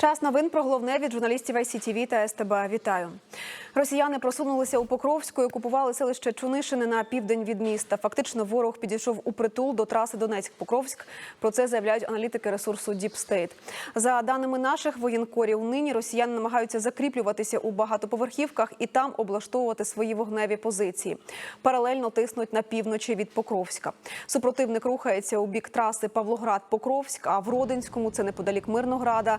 Час новин про головне від журналістів ICTV та СТБ. Вітаю. Росіяни просунулися у Покровську і окупували селище Чунишини на південь від міста. Фактично, ворог підійшов у притул до траси Донецьк-Покровськ. Про це заявляють аналітики ресурсу State. За даними наших воєнкорів, нині росіяни намагаються закріплюватися у багатоповерхівках і там облаштовувати свої вогневі позиції. Паралельно тиснуть на півночі від Покровська. Супротивник рухається у бік траси Павлоград-Покровськ, а в Родинському, це неподалік Мирнограда,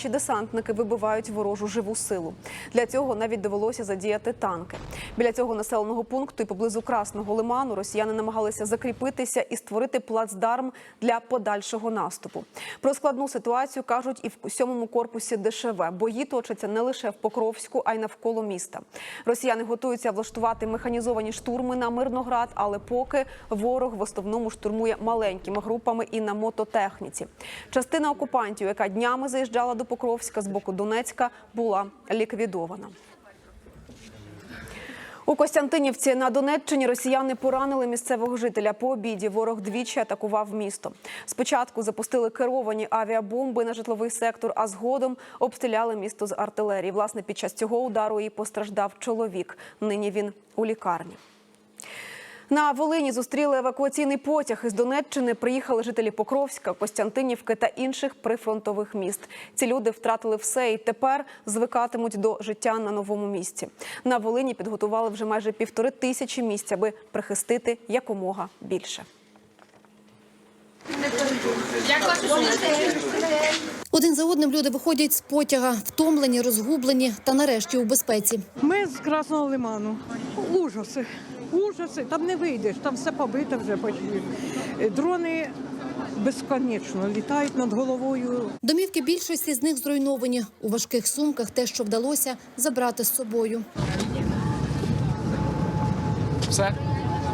наші десантники вибивають ворожу живу силу. Для цього навіть довелося задіяти танки. Біля цього населеного пункту і поблизу Красного лиману росіяни намагалися закріпитися і створити плацдарм для подальшого наступу. Про складну ситуацію кажуть і в сьомому корпусі ДШВ. Бої точаться не лише в Покровську, а й навколо міста. Росіяни готуються влаштувати механізовані штурми на Мирноград, але поки ворог в основному штурмує маленькими групами і на мототехніці. Частина окупантів, яка днями заїжджала до Покровська з боку Донецька, була ліквідована. У Костянтинівці на Донеччині росіяни поранили місцевого жителя. По обіді ворог двічі атакував місто. Спочатку запустили керовані авіабомби на житловий сектор, а згодом обстріляли місто з артилерії. Власне, під час цього удару і постраждав чоловік. Нині він у лікарні. На Волині зустріли евакуаційний потяг із Донеччини. Приїхали жителі Покровська, Костянтинівки та інших прифронтових міст. Ці люди втратили все і тепер звикатимуть до життя на новому місці. На Волині підготували вже майже півтори тисячі місць, аби прихистити якомога більше. Один за одним люди виходять з потяга, втомлені, розгублені та нарешті у безпеці. Ми з Красного Лиману. Ужаси, ужаси. Там не вийдеш, там все побите вже почти. Е, Дрони безконечно літають над головою. Домівки більшості з них зруйновані. У важких сумках те, що вдалося забрати з собою. Все?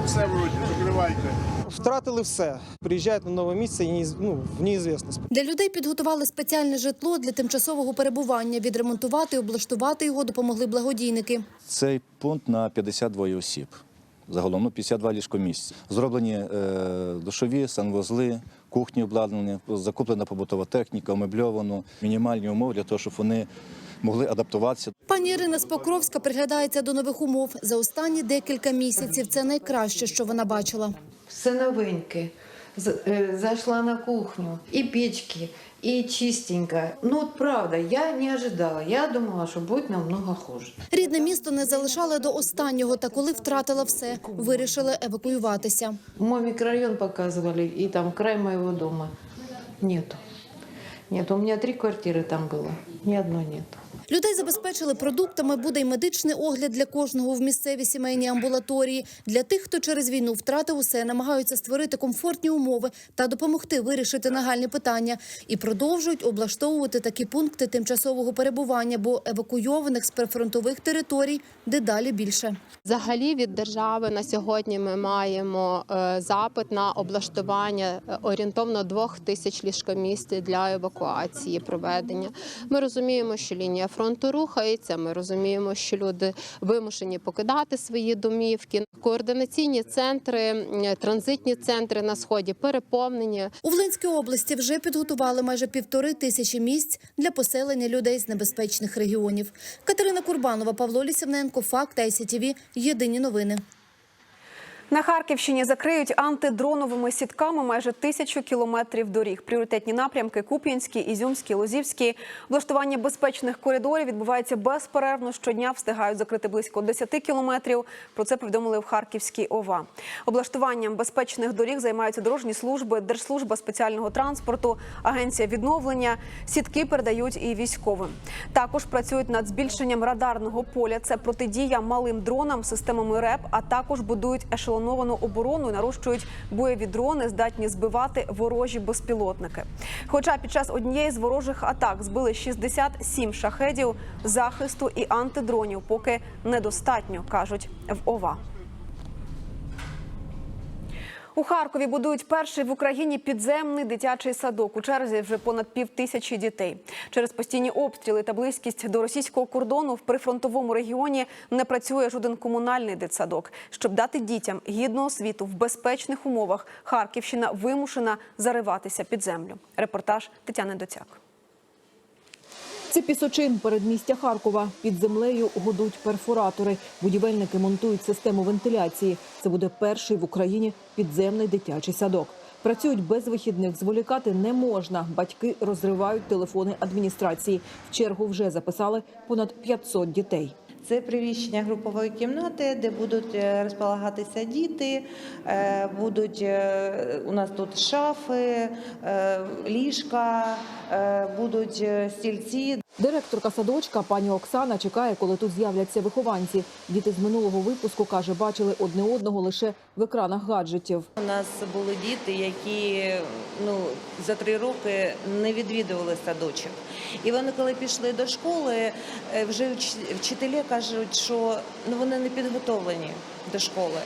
Все вроді, закривайте. Втратили все. Приїжджають на нове місце і ні- ну, в неізвісність. Для людей підготували спеціальне житло для тимчасового перебування. Відремонтувати і облаштувати його допомогли благодійники. Цей пункт на 52 осіб. Загалом ну, 52 ліжкомісць. Зроблені е, душові, санвузли, кухні обладнані, закуплена побутова техніка, умебльовано, мінімальні умови для того, щоб вони могли адаптуватися. Пані Ірина з Покровська приглядається до нових умов. За останні декілька місяців це найкраще, що вона бачила. все новеньке. З- э, на кухню, и печки, и чистенько. Ну, вот правда, я не ожидала. Я думала, что будет намного хуже. Рідне місто не залишали до останнього, та коли втратила все, вирішили евакуюватися. Мой микрорайон показывали, и там край моего дома. Нету. Нет, у меня три квартиры там было, ни одной нету. Людей забезпечили продуктами, буде й медичний огляд для кожного в місцевій сімейній амбулаторії. Для тих, хто через війну втратив усе, намагаються створити комфортні умови та допомогти вирішити нагальні питання. І продовжують облаштовувати такі пункти тимчасового перебування, бо евакуйованих з прифронтових територій дедалі більше. Взагалі від держави на сьогодні ми маємо е, запит на облаштування е, орієнтовно двох тисяч ліжкомісць для евакуації проведення. Ми розуміємо, що лінія фронту рухається. Ми розуміємо, що люди вимушені покидати свої домівки. Координаційні центри, транзитні центри на сході переповнені. У Волинській області вже підготували майже півтори тисячі місць для поселення людей з небезпечних регіонів. Катерина Курбанова, Павло Лісівненко, Факт ICTV. Єдині новини. На Харківщині закриють антидроновими сітками майже тисячу кілометрів доріг. Пріоритетні напрямки Куп'янський, Ізюмський, Лозівський. Влаштування безпечних коридорів відбувається безперервно. Щодня встигають закрити близько 10 кілометрів. Про це повідомили в Харківській ОВА. Облаштуванням безпечних доріг займаються дорожні служби, Держслужба спеціального транспорту, агенція відновлення. Сітки передають і військовим. Також працюють над збільшенням радарного поля. Це протидія малим дронам, системами РЕП, а також будують ешелоновану оборону і нарощують бойові дрони, здатні збивати ворожі безпілотники. Хоча під час однієї з ворожих атак збили 67 шахедів, захисту і антидронів поки недостатньо, кажуть в ОВА. У Харкові будують перший в Україні підземний дитячий садок. У черзі вже понад пів тисячі дітей. Через постійні обстріли та близькість до російського кордону в прифронтовому регіоні не працює жоден комунальний дитсадок. Щоб дати дітям гідну освіту в безпечних умовах, Харківщина вимушена зариватися під землю. Репортаж Тетяни Доцяк. Це пісочин передмістя Харкова. Під землею гудуть перфоратори. Будівельники монтують систему вентиляції. Це буде перший в Україні підземний дитячий садок. Працюють без вихідних, зволікати не можна. Батьки розривають телефони адміністрації. В чергу вже записали понад 500 дітей. Це приміщення групової кімнати, де будуть е, розполагатися діти. е, Будуть е, у нас тут шафи, ліжка, будуть стільці. Директорка садочка пані Оксана чекає, коли тут з'являться вихованці. Діти з минулого випуску каже, бачили одне одного лише в екранах гаджетів. У нас були діти, які ну за три роки не відвідували садочок. І вони, коли пішли до школи, е, вже вч- вчителі кажуть, що ну вони не підготовлені до школи.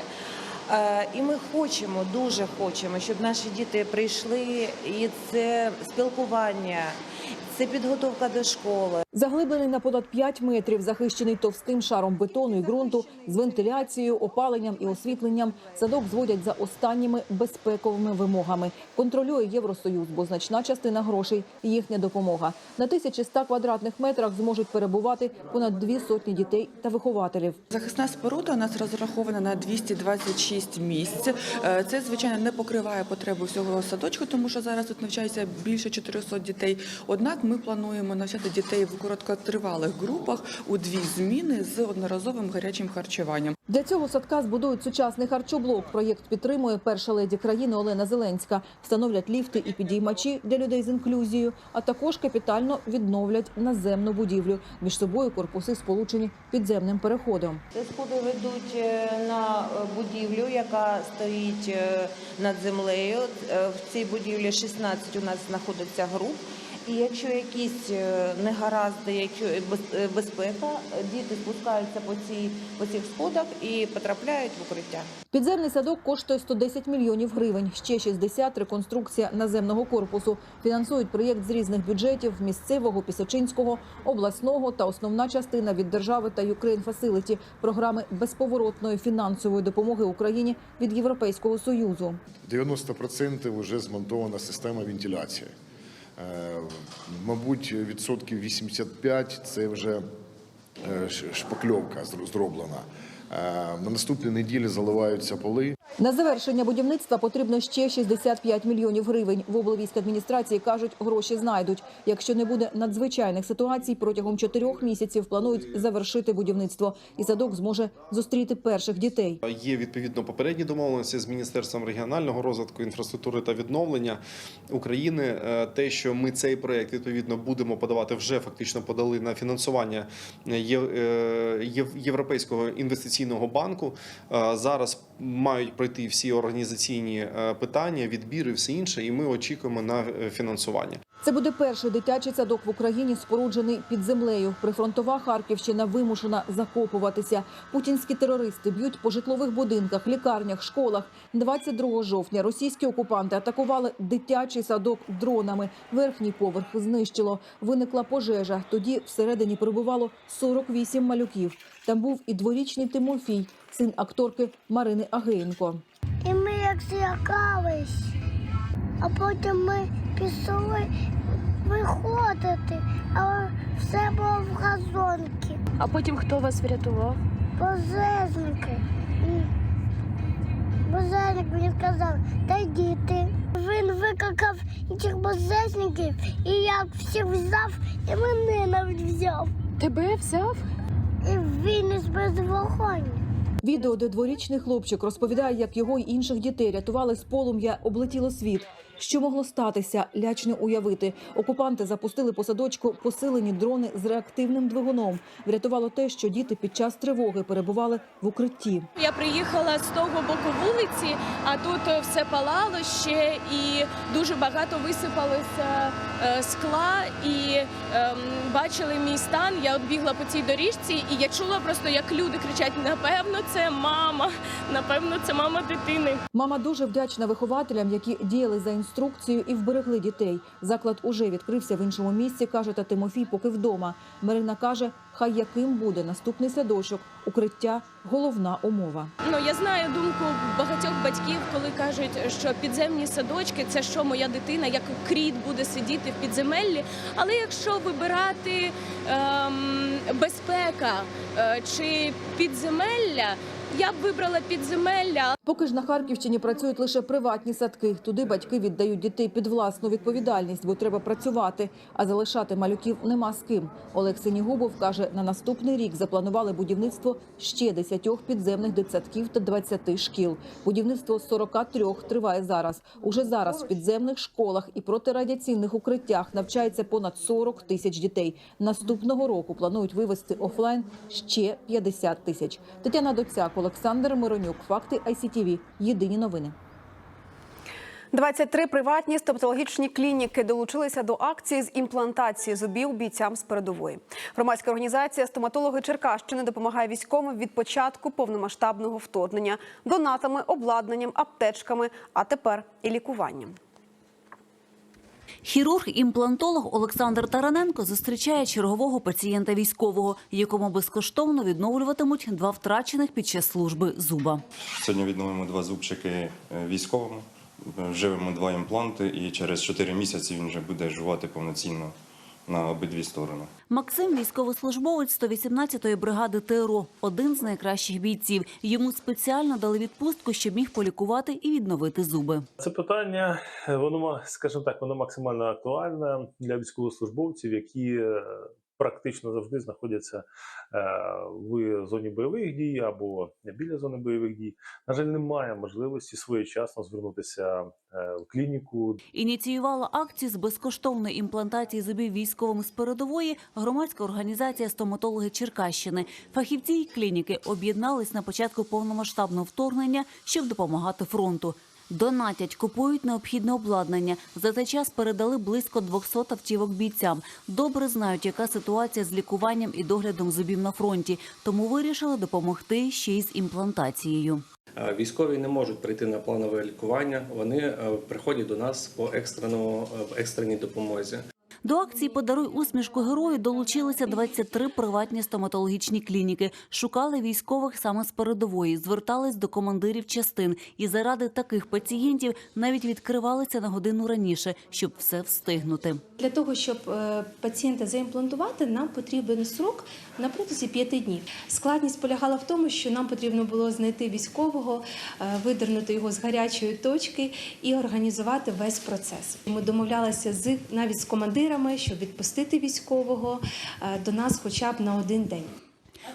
Е, І ми хочемо, дуже хочемо, щоб наші діти прийшли, і це спілкування, це підготовка до школи. Заглиблений на понад 5 метрів, захищений товстим шаром бетону і ґрунту з вентиляцією, опаленням і освітленням. Садок зводять за останніми безпековими вимогами. Контролює Євросоюз, бо значна частина грошей – їхня допомога. На 1100 квадратних метрах зможуть перебувати понад дві сотні дітей та вихователів. Захисна споруда у нас розрахована на 226 місць. Е, Це звичайно не покриває потреби всього садочку, тому що зараз тут навчається більше 400 дітей. Однак ми плануємо навчати дітей в короткотривалих групах у дві зміни з одноразовим гарячим харчуванням. Для цього садка збудують сучасний харчоблок. Проєкт підтримує перша леді країни Олена Зеленська. Встановлять ліфти і підіймачі для людей з інклюзією, а також капітально відновлять наземну будівлю. Між собою корпуси сполучені підземним переходом. Сходи ведуть е, на е, будівлю, яка стоїть е, над землею. В цій будівлі 16 у нас знаходиться груп. І якщо якісь е, негаразди, якщо без- е, безпека, е, діти спускаються по цій по цих сходах і потрапляють в укриття. Підземний садок коштує 110 мільйонів гривень. Ще 60 – реконструкція наземного корпусу. Фінансують проєкт з різних бюджетів – місцевого, пісочинського, обласного та основна частина від держави та Ukraine Facility – програми безповоротної фінансової допомоги Україні від Європейського Союзу. 90% вже змонтована система вентиляції. Е, Мабуть, відсотків 85 це вже е, шпакльовка зроблена. Е, На наступній неділі заливаються поли. На завершення будівництва потрібно ще 65 мільйонів гривень. В облвійськадміністрації кажуть, гроші знайдуть. Якщо не буде надзвичайних ситуацій, протягом чотирьох місяців планують завершити будівництво, і садок зможе зустріти перших дітей. Є відповідно попередні домовленості з міністерством регіонального розвитку, інфраструктури та відновлення України. Е, Те, що ми цей проект відповідно будемо подавати, вже фактично подали на фінансування е, Єв- Європейського інвестиційного банку. Е, Зараз мають пройти всі організаційні е, питання, відбір і все інше, і ми очікуємо на е, фінансування. Це буде перший дитячий садок в Україні, споруджений під землею. Прифронтова Харківщина вимушена закопуватися. Путінські терористи б'ють по житлових будинках, лікарнях, школах. 22 жовтня російські окупанти атакували дитячий садок дронами. Верхній поверх знищило. Виникла пожежа. Тоді всередині перебувало 48 малюків. Там був і дворічний Тимофій, син акторки Марини Агеєнко. І ми як злякались, а потім ми пішли виходити, але все було в газонки. А потім хто вас врятував? Пожежники. І Пожежник мені сказав, та діти. Він викликав інших пожежників, і як всіх взяв, і мене навіть взяв. Тебе взяв? І він без вогонь. Відео, де дворічний хлопчик розповідає, як його й інших дітей рятували з полум'я, облетіло світ. Що могло статися? Лячно уявити. Окупанти запустили по садочку посилені дрони з реактивним двигуном. Врятувало те, що діти під час тривоги перебували в укритті. Я приїхала з того боку вулиці, а тут е, все палало ще і дуже багато висипалося е, скла. І ем, бачили мій стан. Я бігла по цій доріжці, і я чула просто, як люди кричать: напевно, це мама, напевно, це мама дитини. Мама дуже вдячна вихователям, які діяли за інструкцією і вберегли дітей. Заклад уже відкрився в іншому місці, каже та Тимофій, поки вдома. Марина каже, хай яким буде наступний садочок. Укриття головна умова. Ну я знаю думку багатьох батьків, коли кажуть, що підземні садочки це що моя дитина, як кріт буде сидіти в підземеллі. Але якщо вибирати ем, безпека е, чи підземелля, я б вибрала підземелля. Поки ж на Харківщині працюють лише приватні садки. Туди батьки віддають дітей під власну відповідальність, бо треба працювати, а залишати малюків нема з ким. Олег Синігубов каже, на наступний рік запланували будівництво ще 10 підземних дитсадків та 20 шкіл. Будівництво 43 триває зараз. Уже зараз в підземних школах і протирадіаційних укриттях навчається понад 40 тисяч дітей. Наступного року планують вивести офлайн ще 50 тисяч. Тетяна Доцяк, Олександр Миронюк. Факти ICTV. Єдині новини. 23 приватні стоматологічні клініки долучилися до акції з імплантації зубів бійцям з передової. Громадська організація стоматологи Черкащини допомагає військовим від початку повномасштабного вторгнення донатами, обладнанням, аптечками, а тепер і лікуванням. Хірург-імплантолог Олександр Тараненко зустрічає чергового пацієнта військового, якому безкоштовно відновлюватимуть два втрачених під час служби зуба. Сьогодні відновимо два зубчики е, військовому, вживемо два імпланти, і через 4 місяці він вже буде жувати повноцінно на обидві сторони. Максим військовослужбовець 118-ї бригади ТРО, один з найкращих бійців. Йому спеціально дали відпустку, щоб міг полікувати і відновити зуби. Це питання, е, воно скажімо так, воно максимально актуальне для військовослужбовців, які е, практично завжди знаходяться е, в зоні бойових дій або біля зони бойових дій. На жаль, немає можливості своєчасно звернутися е, в клініку Ініціювала акцію з безкоштовної імплантації зубів військовим з передової громадська організація стоматологи Черкащини. Фахівці й клініки об'єднались на початку повномасштабного вторгнення, щоб допомагати фронту. Донатять, купують необхідне обладнання. За цей час передали близько 200 автівок бійцям. Добре знають, яка ситуація з лікуванням і доглядом зубів на фронті, тому вирішили допомогти ще й з імплантацією. Е, Військові не можуть прийти на планове лікування. Вони е, приходять до нас по екстреному е, екстреній допомозі. До акції Подаруй усмішку герою долучилися 23 приватні стоматологічні клініки. Шукали військових саме з передової, звертались до командирів частин і заради таких пацієнтів навіть відкривалися на годину раніше, щоб все встигнути. Для того, щоб е, пацієнта заімплантувати, нам потрібен срок на протязі п'яти днів. Складність полягала в тому, що нам потрібно було знайти військового, е, видернути його з гарячої точки і організувати весь процес. Ми домовлялися з навіть з командирами, щоб відпустити військового е, до нас хоча б на один день.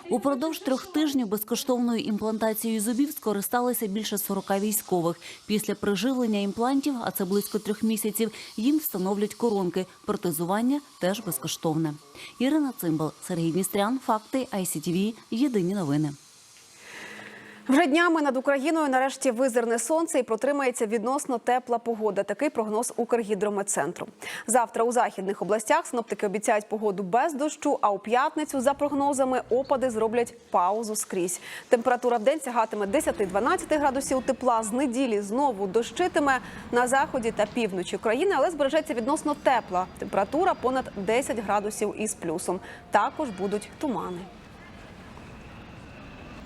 Упродовж трьох тижнів безкоштовною імплантацією зубів скористалися більше 40 військових. Після приживлення імплантів, а це близько трьох місяців, їм встановлюють коронки. Протезування теж безкоштовне. Ірина Цимбал, Сергій Дністрян, Факти, ICTV, Єдині новини. Вже днями над Україною нарешті визирне сонце і протримається відносно тепла погода. Такий прогноз Укргідрометцентру. Завтра у західних областях синоптики обіцяють погоду без дощу. А у п'ятницю, за прогнозами, опади зроблять паузу скрізь. Температура в день сягатиме 10-12 градусів тепла. З неділі знову дощитиме на заході та півночі країни, але збережеться відносно тепла. Температура понад 10 градусів із плюсом. Також будуть тумани.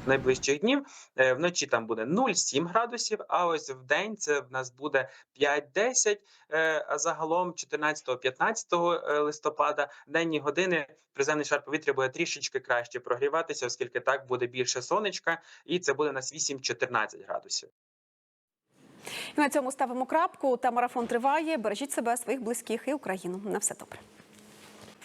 Найближчих днів. Е, Вночі там буде 0,7 градусів, а ось в день це в нас буде 5-10, е, а загалом 14-15 е, листопада денні години приземний шар повітря буде трішечки краще прогріватися, оскільки так буде більше сонечка, і це буде у нас 8-14 градусів. І на цьому ставимо крапку. Та марафон триває. Бережіть себе, своїх близьких і Україну. На все добре.